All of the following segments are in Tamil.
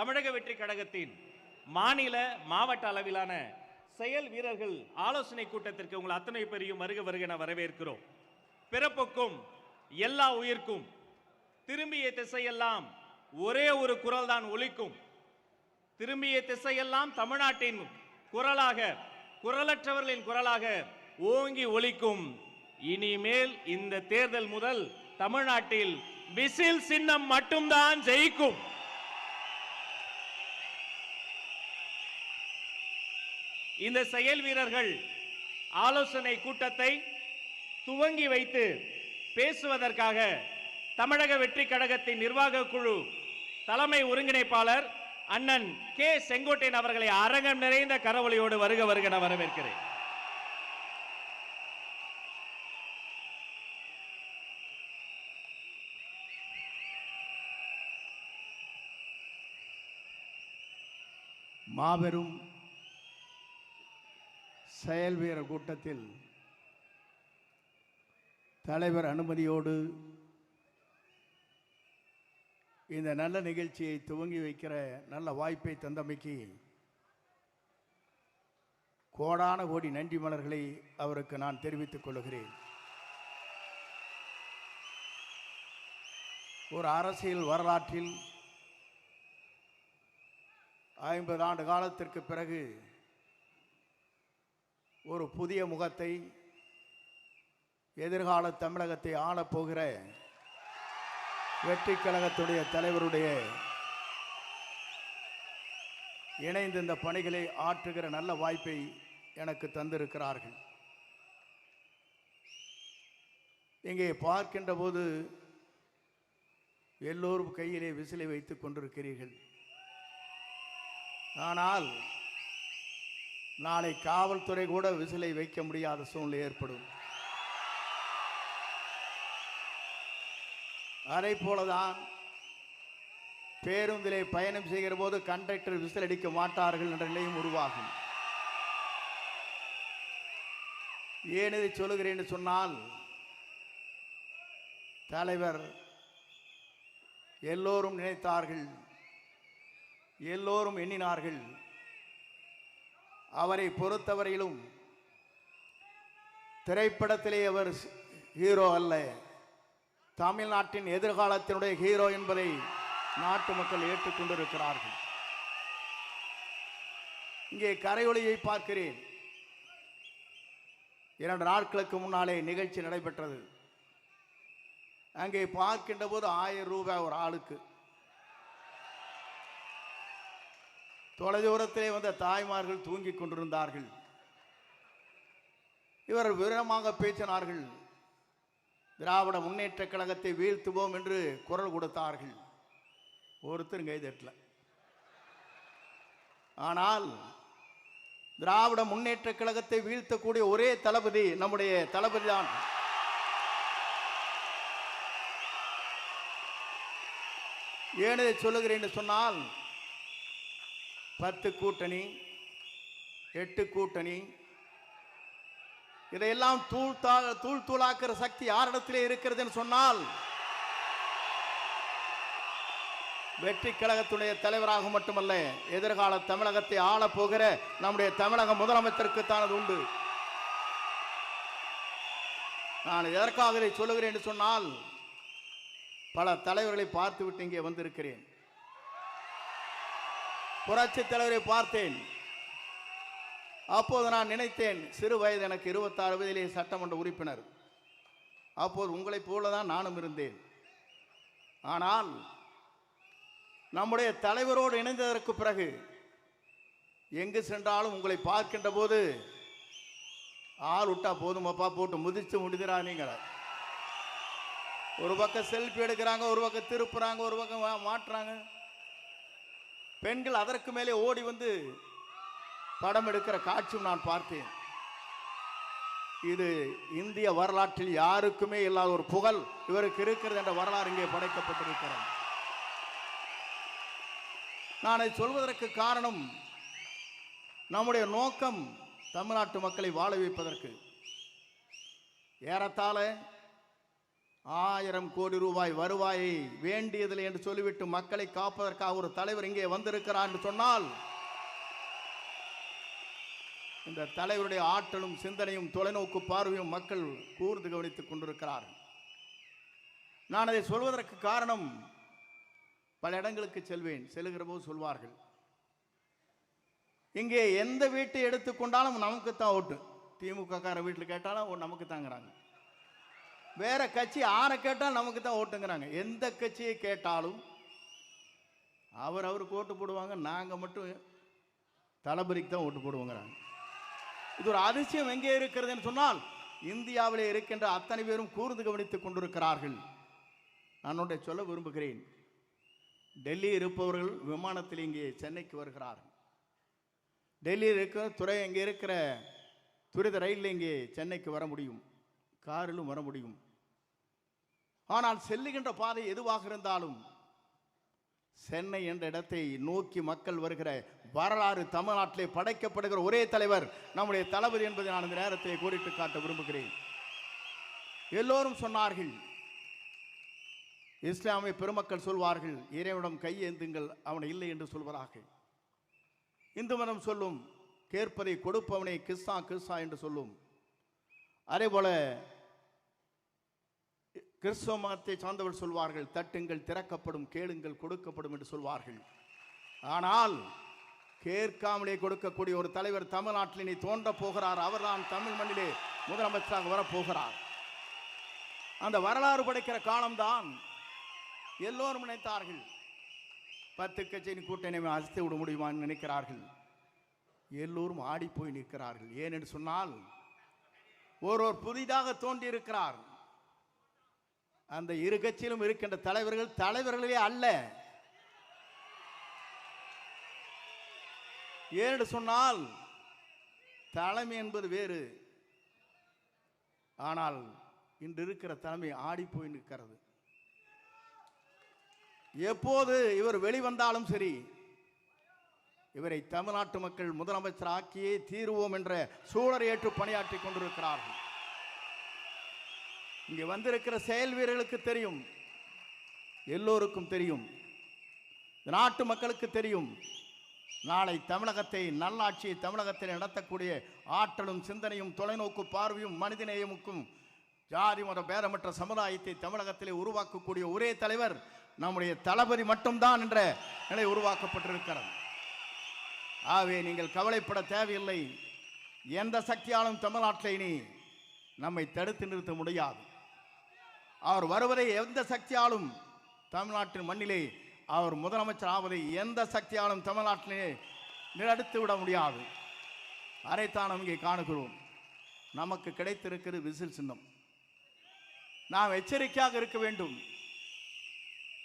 தமிழக வெற்றி கழகத்தின் மாநில மாவட்ட அளவிலான செயல் வீரர்கள் ஆலோசனை கூட்டத்திற்கு உங்கள் அத்தனை பேரையும் வருக வருக என வரவேற்கிறோம். பிறப்புக்கும் எல்லா உயிர்க்கும் திரும்பிய திசையெல்லாம் ஒரே ஒரு குரல் தான் ஒலிக்கும். திரும்பிய திசையெல்லாம் தமிழ்நாட்டின் குரலாக குரலற்றவர்களின் குரலாக ஓங்கி ஒலிக்கும். இனிமேல் இந்த தேர்தல் முதல் தமிழ்நாட்டில் விசில் சின்னம் மட்டும்தான் ஜெயிக்கும். இந்த செயல் வீரர்கள் ஆலோசனை கூட்டத்தை துவங்கி வைத்து பேசுவதற்காக தமிழக வெற்றி கழகத்தின் நிர்வாக குழு தலைமை ஒருங்கிணைப்பாளர் அண்ணன் கே செங்கோட்டையன் அவர்களை அரங்கம் நிறைந்த கரவொலியோடு வருக வருக நான் வரவேற்கிறேன். மாபெரும் செயல் வீர கூட்டத்தில் தலைவர் அனுமதியோடு இந்த நல்ல நிகழ்ச்சியை துவங்கி வைக்கிற நல்ல வாய்ப்பை தந்தமைக்கு கோடான கோடி நன்றி மலர்களை அவருக்கு நான் தெரிவித்துக் கொள்கிறேன். ஒரு அரசியல் வரலாற்றில் ஐம்பது ஆண்டு காலத்திற்கு பிறகு ஒரு புதிய முகத்தை எதிர்கால தமிழகத்தை ஆளப்போகிற வெற்றி கழகத்துடைய தலைவருடைய இணைந்து இந்த பணிகளை ஆற்றுகிற நல்ல வாய்ப்பை எனக்கு தந்திருக்கிறார்கள். இங்கே பார்க்கின்ற போது எல்லோரும் கையிலே விசிலை வைத்துக் கொண்டிருக்கிறீர்கள். ஆனால் நாளை காவல்துறை கூட விசிலை வைக்க முடியாத சூழ்நிலை ஏற்படும். அதை போலதான் பேருந்திலே பயணம் செய்கிற போது கண்டக்டர் விசில் அடிக்க மாட்டார்கள் என்ற நிலையும் உருவாகும். ஏன் இதை சொல்லுகிறேன் சொன்னால் தலைவர் எல்லோரும் நினைத்தார்கள் எல்லோரும் எண்ணினார்கள் அவரை பொறுத்தவரையிலும் திரைப்படத்திலே அவர் ஹீரோ அல்ல. தமிழ்நாட்டின் எதிர்காலத்தினுடைய ஹீரோ என்பதை நாட்டு மக்கள் ஏற்றுக்கொண்டிருக்கிறார்கள் இங்கே கரையொலியை பார்க்கிறேன். இரண்டு நாட்களுக்கு முன்னாலே நிகழ்ச்சி நடைபெற்றது. அங்கே பார்க்கின்ற போது ஆயிரம் ரூபாய் ஒரு ஆளுக்கு. தொலைதூரத்திலே வந்த தாய்மார்கள் தூங்கிக் கொண்டிருந்தார்கள். இவர் விவரமாக பேசினார்கள். திராவிட முன்னேற்ற கழகத்தை வீழ்த்துவோம் என்று குரல் கொடுத்தார்கள். ஒருத்தரும் கைதட்டல ஆனால் திராவிட முன்னேற்ற கழகத்தை வீழ்த்தக்கூடிய ஒரே தளபதி நம்முடைய தளபதி தான் ஏன் சொல்லுகிறேன் என்று சொன்னால் பத்து கூட்டணி எட்டு கூட்டணி. இதையெல்லாம் தூள் தூள் தூளாக்குற சக்தி யாரிடத்திலே இருக்கிறதுன்னு சொன்னால் வெற்றி கழகத்துடைய தலைவராக மட்டுமல்ல எதிர்கால தமிழகத்தை ஆளப் போகிற நம்முடைய தமிழக முதலமைச்சருக்கு தானது உண்டு. நான் எதற்காக இதை சொல்லுகிறேன் என்று சொன்னால் பல தலைவர்களை பார்த்துவிட்டு இங்கே வந்திருக்கிறேன். புரட்சி தலைவரை பார்த்தேன். அப்போது நான் நினைத்தேன் சிறு வயது எனக்கு இருபத்தாறு வயதிலே சட்டமன்ற உறுப்பினர். அப்போது உங்களைப் போல தான் நானும் இருந்தேன். ஆனால் நம்முடைய தலைவரோடு இணைந்ததற்கு பிறகு எங்கு சென்றாலும் உங்களை பார்க்கின்ற போது ஆள் விட்டா போதுமப்பா போட்டு முதிச்சு முடிதுரா நீங்கள ஒரு பக்கம் செல்ஃபி எடுக்கிறாங்க ஒரு பக்கம் திருப்புறாங்க ஒரு பக்கம் மாட்டுறாங்க. பெண்கள் அதற்கு மேலே ஓடி வந்து படம் எடுக்கிற காட்சியும் நான் பார்த்தேன். இது இந்திய வரலாற்றில் யாருக்குமே இல்லாத ஒரு புகழ். இவருக்கு இருக்கிறது என்ற வரலாறு இங்கே படைக்கப்பட்டிருக்கிறது. நான் அதை சொல்வதற்கு காரணம் நம்முடைய நோக்கம் தமிழ்நாட்டு மக்களை வாழ வைப்பதற்கு. ஏறத்தாழ ஆயிரம் கோடி ரூபாய் வருவாயை வேண்டியதில்லை என்று சொல்லிவிட்டு மக்களை காப்பதற்காக ஒரு தலைவர் இங்கே வந்திருக்கிறார் என்று சொன்னால் இந்த தலைவருடைய ஆற்றலும் சிந்தனையும் தொலைநோக்கு பார்வையும் மக்கள் கூர்ந்து கவனித்துக் கொண்டிருக்கிறார்கள் நான் அதை சொல்வதற்கு காரணம் பல இடங்களுக்கு செல்வேன் செல்லுகிற போது சொல்வார்கள். இங்கே எந்த வீட்டை எடுத்துக்கொண்டாலும் நமக்கு தான் ஓட்டு. திமுக கார வீட்டில் கேட்டாலும் நமக்கு தாங்கிறாங்க வேற கட்சி ஆரை கேட்டால் நமக்கு தான் ஓட்டுங்கிறாங்க. எந்த கட்சியை கேட்டாலும் அவர் அவருக்கு ஓட்டு போடுவாங்க நாங்கள் மட்டும் தளபதிக்கு தான் ஓட்டு போடுவோங்கிறாங்க. இது ஒரு அதிசயம் எங்கே இருக்கிறதுன்னு சொன்னால் இந்தியாவிலே இருக்கின்ற அத்தனை பேரும் கூர்ந்து கவனித்துக் கொண்டிருக்கிறார்கள். நான் ஒன்றை சொல்ல விரும்புகிறேன். டெல்லி இருப்பவர்கள் விமானத்தில் இங்கே சென்னைக்கு வருகிறார்கள். டெல்லியில் இருக்கிற துறை இங்கே இருக்கிற துரித ரயிலில் இங்கே சென்னைக்கு வர முடியும். காரிலும் வர முடியும். ஆனால் செல்லுகின்ற பாதை எதுவாக இருந்தாலும் சென்னை என்ற இடத்தை நோக்கி மக்கள் வருகிற வரலாறு தமிழ்நாட்டிலே படைக்கப்படுகிற ஒரே தலைவர் நம்முடைய தளபதி என்பதை நான் இந்த நேரத்தை கூறிட்டு காட்ட விரும்புகிறேன். எல்லோரும் சொன்னார்கள் இஸ்லாமிய பெருமக்கள் சொல்வார்கள் இறைவனிடம் கையேந்துங்கள் அவனை இல்லை என்று சொல்வதாக. இந்து மதம் சொல்லும் கேட்பதை கொடுப்பவனை கிஸ்ஸா கிஸ்ஸா என்று சொல்லும். அதே போல கிறிஸ்தவ மதத்தை சார்ந்தவர் சொல்வார்கள் தட்டுங்கள் திறக்கப்படும் கேளுங்கள் கொடுக்கப்படும் என்று சொல்வார்கள். ஆனால் கேட்காமலே கொடுக்கக்கூடிய ஒரு தலைவர் தமிழ்நாட்டில் இனி தோன்றப் போகிறார். அவர்தான் தமிழ் மண்ணிலே முதலமைச்சராக வரப்போகிறார். அந்த வரலாறு படைக்கிற காலம்தான் எல்லோரும் நினைத்தார்கள். பத்து கட்சியின் கூட்டணி அசைத்து விட முடியுமான்னு நினைக்கிறார்கள். எல்லோரும் ஆடி போய் நிற்கிறார்கள். ஏனென்று சொன்னால் ஒருவர் புதிதாக தோன்றியிருக்கிறார். அந்த இரு கட்சியிலும் இருக்கின்ற தலைவர்கள் தலைவர்களே அல்ல. ஏன்னு சொன்னால் தலைமை என்பது வேறு. ஆனால் இன்று இருக்கிற தலைமை ஆடி போய் நிற்கிறது. எப்போது இவர் வெளிவந்தாலும் சரி இவரை தமிழ்நாட்டு மக்கள் முதலமைச்சர் ஆக்கியே தீருவோம் என்ற சூழலை ஏற்று பணியாற்றி கொண்டிருக்கிறார்கள். இங்கே வந்திருக்கிற செயல் வீரர்களுக்கு தெரியும். எல்லோருக்கும் தெரியும். நாட்டு மக்களுக்கு தெரியும். நாளை தமிழகத்தை நல்லாட்சியை தமிழகத்தில் நடத்தக்கூடிய ஆற்றலும் சிந்தனையும் தொலைநோக்கு பார்வையும் மனிதநேயமுக்கும் ஜாதி மத பேரமற்ற சமுதாயத்தை தமிழகத்திலே உருவாக்கக்கூடிய ஒரே தலைவர் நம்முடைய தளபதி மட்டும்தான் என்ற நிலை உருவாக்கப்பட்டிருக்கிறது. ஆகவே நீங்கள் கவலைப்பட தேவையில்லை. எந்த சக்தியாலும் தமிழ்நாட்டில் இனி நம்மை தடுத்து நிறுத்த முடியாது. அவர் வருவதை எந்த சக்தியாலும் தமிழ்நாட்டின் மண்ணிலே அவர் முதலமைச்சர் ஆவதை எந்த சக்தியாலும் தமிழ்நாட்டிலே நிலடுத்து விட முடியாது. அதைத்தான் நாம் இங்கே காணுகிறோம். நமக்கு கிடைத்திருக்கிறது விசில் சின்னம். நாம் எச்சரிக்கையாக இருக்க வேண்டும்.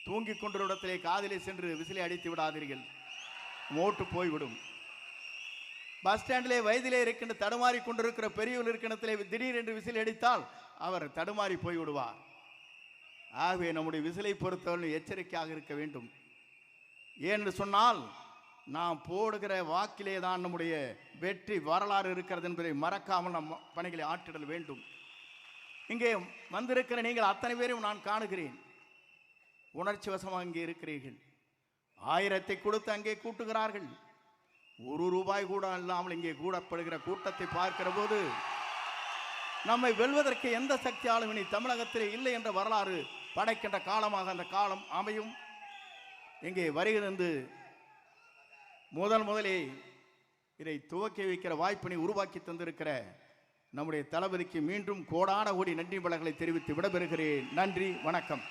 தூங்கிக் கொண்டிருந்த இடத்திலே காதிலே சென்று விசிலை அடித்து விடாதீர்கள். ஓட்டு போய்விடும். பஸ் ஸ்டாண்டிலே வயதிலே இருக்கின்ற தடுமாறி கொண்டிருக்கிற பெரியவர் இருக்கின்றத்திலே திடீரென்று விசில் அடித்தால் அவர் தடுமாறி போய்விடுவார். ஆகவே நம்முடைய விசிலை பொறுத்தவரை எச்சரிக்கையாக இருக்க வேண்டும். ஏனென்று சொன்னால் நாம் போடுகிற வாக்கிலே தான் நம்முடைய வெற்றி வரலாறு இருக்கிறது என்பதை மறக்காமல் நம் பணிகளை ஆற்றிடல் வேண்டும். இங்கே வந்திருக்கிற நீங்கள் அத்தனை பேரையும் நான் காணுகிறேன். உணர்ச்சி வசமாக இங்கே இருக்கிறீர்கள். ஆயிரத்தை கொடுத்து அங்கே கூட்டுகிறார்கள். ஒரு ரூபாய் கூட இல்லாமல் இங்கே கூடப்படுகிற கூட்டத்தை பார்க்கிற போது நம்மை வெல்வதற்கு எந்த சக்தியாலும் இனி தமிழகத்திலே இல்லை என்ற வரலாறு படைக்கின்ற காலமாக அந்த காலம் அமையும். இங்கே வருகிறது முதல் முதலே இதை துவக்கி வைக்கிற வாய்ப்பினை உருவாக்கி தந்திருக்கிற நம்முடைய தளபதிக்கு மீண்டும் கோடான கோடி நன்றி வளங்களை தெரிவித்து விடைபெறுகிறேன். நன்றி வணக்கம்.